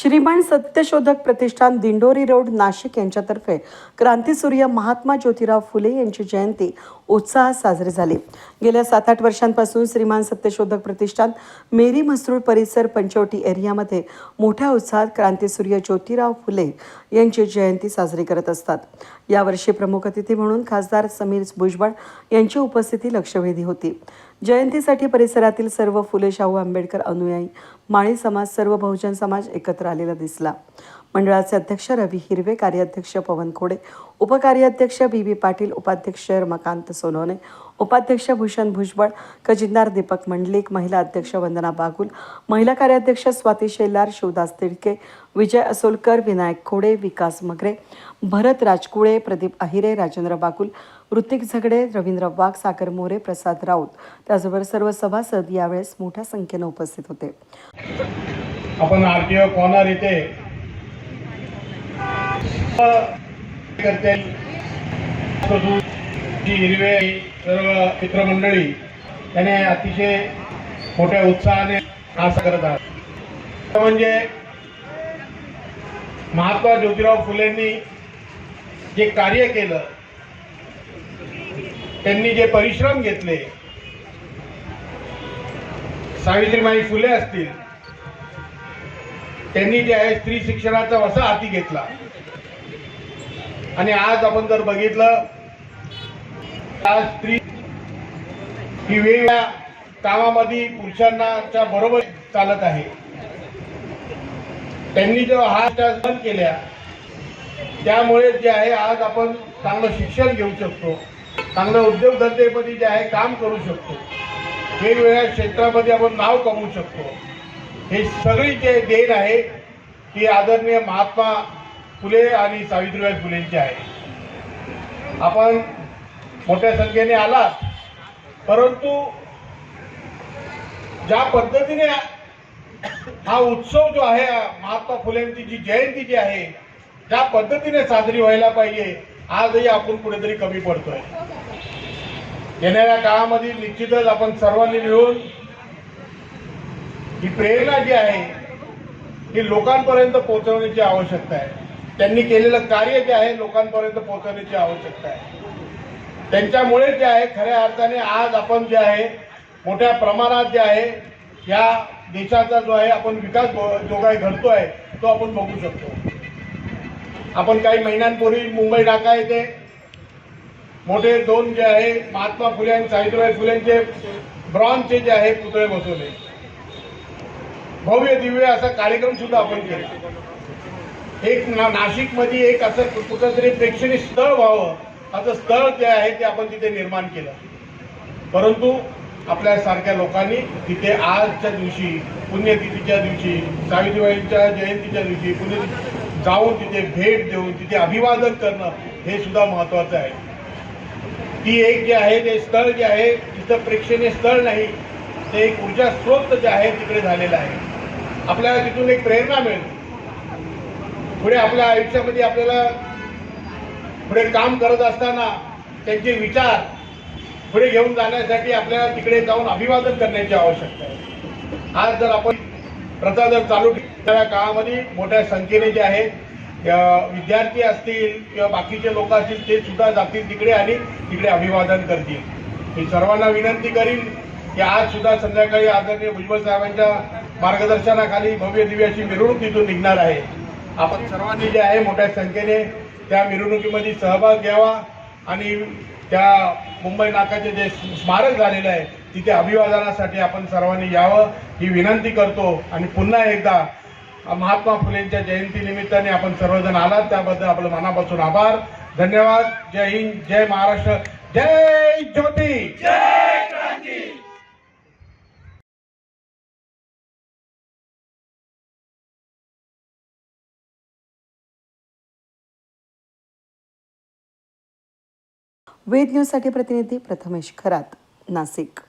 श्रीमान सत्यशोधक प्रतिष्ठान दिंडोरी रोड नाशिक यांच्यातर्फे क्रांतीसूर्य महात्मा ज्योतिराव फुले यांची जयंती उत्साहात साजरे झाले. गेल्या सात आठ वर्षांपासून श्रीमान सत्यशोधक प्रतिष्ठान मेरी म्हसरूळ परिसर पंचवटी एरियामध्ये मोठ्या उत्साहात क्रांतीसूर्य ज्योतिराव फुले यांची जयंती साजरी करत असतात. यावर्षी प्रमुख अतिथी म्हणून खासदार समीर भुजबळ यांची उपस्थिती लक्षवेधी होती. जयंतीसाठी परिसरातील सर्व फुले शाहू आंबेडकर अनुयायी माळी समाज सर्व बहुजन समाज एकत्र आलेला दिसला. मंडळाचे अध्यक्ष रवी हिरवे कार्याध्यक्ष पवन खोडे उपकार्याध्यक्ष बी बी पाटील उपाध्यक्ष रमाकांत सोनवणे उपाध्यक्ष भूषण भुजबळ खजिनदार दीपक मंडलिक महिला अध्यक्ष वंदना बागुल महिला कार्याध्यक्ष स्वाती शेलार शिवदास तिडके विजय असोलकर विनायक खोडे विकास मगरे भरत राजकुळे प्रदीप अहिरे राजेंद्र बागुल ऋतिक झगडे रवींद्र वाघ सागर मोरे प्रसाद राऊत. त्याचबरोबर सर्व सभासद यावेळेस मोठ्या संख्येनं उपस्थित होते. आपण आरटीओ कॉर्नर येथे जी हिरवे सर्व मित्रमंडळी त्याने अतिशय मोठ्या उत्साहाने आशा करत आहात म्हणजे महात्मा ज्योतिराव फुलेंनी जे कार्य केलं त्यांनी जे परिश्रम घेतले सावित्रीबाई फुले असतील त्यांनी जे आहे स्त्री शिक्षणाचा वसा हाती घेतला. आणि आज आपण जर बघितलं आज स्त्री ही वेगवेगळ्या कामामध्ये पुरुषांनाच्या बरोबर चालत आहे. त्यांनी जो हा बंद केल्या त्यामुळे जे आहे आज आपण चांगलं शिक्षण घेऊ शकतो चांगलं उद्योगधंदेमध्ये जे आहे काम करू शकतो वेगवेगळ्या क्षेत्रामध्ये आपण नाव कमवू शकतो. हे सगळी जे देण आहे की आदरणीय महात्मा फुले आणि सावित्रीबाई फुलेंची आहे. आपण मोठ्या संख्येने आलात परंतु ज्या पद्धतीने हा उत्सव जो आहे महात्मा फुलेंची जी जयंती जी आहे ज्या पद्धतीने साजरी व्हायला पाहिजे आजही आपण कुठेतरी कमी पडतोय. येणाऱ्या काळामध्ये निश्चितच आपण सर्वांनी मिळून ही प्रेरणा जी आहे ही लोकांपर्यंत पोहोचवण्याची आवश्यकता आहे. त्यांनी केलेलं कार्य जे आहे लोकांपर्यंत पोहोचवण्याची आवश्यकता आहे. त्यांच्यामुळे जे आहे खऱ्या अर्थाने आज आपण जे आहे मोठ्या प्रमाणात जे आहे या देशाचा जो आहे आपण विकास जो- जो काही घडतोय तो आपण बघू शकतो. आपण काही महिन्यांपूर्वी मुंबई नाका येथे मोठे दोन जे आहे महात्मा फुले आणि सावित्रीबाई फुलेंचे ब्रॉन्झचे जे आहे पुतळे बसवले. भव्य दिव्य असा कार्यक्रम सुद्धा आपण केला. एक ना नाशिकमध्ये एक असं कुठंतरी प्रेक्षणीय स्थळ व्हावं. असं स्थळ जे आहे ते आपण तिथे निर्माण केलं. परंतु आपल्यासारख्या लोकांनी तिथे आजच्या दिवशी पुण्यतिथीच्या दिवशी सावित्रीबाईंच्या जयंतीच्या दिवशी पुण्यतिथी जाऊन तिथे भेट देऊन तिथे अभिवादन करणं हे सुद्धा महत्वाचं आहे. ती एक जे आहे ते स्थळ जे आहे तिथं प्रेक्षणीय स्थळ नाही ते एक ऊर्जा स्रोत जे आहे तिकडे झालेलं आहे. आपल्याला तिथून एक प्रेरणा मिळते. पुढे आपल्या आयुष्यामध्ये आपल्याला पुढे काम करत असताना त्यांचे विचार पुढे घेऊन जाण्यासाठी आपल्याला तिकडे जाऊन अभिवादन करण्याची आवश्यकता आहे. आज जर आपण प्रथा जर चालू त्या काळामध्ये मोठ्या संख्येने जे आहे विद्यार्थी असतील किंवा बाकीचे लोक असतील ते सुद्धा जातील तिकडे आणि तिकडे अभिवादन करतील. मी सर्वांना विनंती करीन की आज सुद्धा संध्याकाळी आदरणीय भुजबळ साहेबांच्या मार्गदर्शनाखाली भव्य दिव्याची मिरवणूक तिथून निघणार आहे. आपण सर्वांनी जे आहे मोठ्या संख्येने त्या मिरवणुकीमध्ये सहभाग घ्यावा आणि त्या मुंबई नाकाचे जे स्मारक झालेलं आहे तिथे अभिवादनासाठी आपण सर्वांनी यावं ही विनंती करतो. आणि पुन्हा एकदा महात्मा फुलेंच्या जयंती निमित्ताने आपण सर्वजण आलात त्याबद्दल आपलं मनापासून आभार. धन्यवाद. जय हिंद जय महाराष्ट्र. जय ज्योती. जय वेद न्यूजसाठी प्रतिनिधी प्रथमेश खरात नाशिक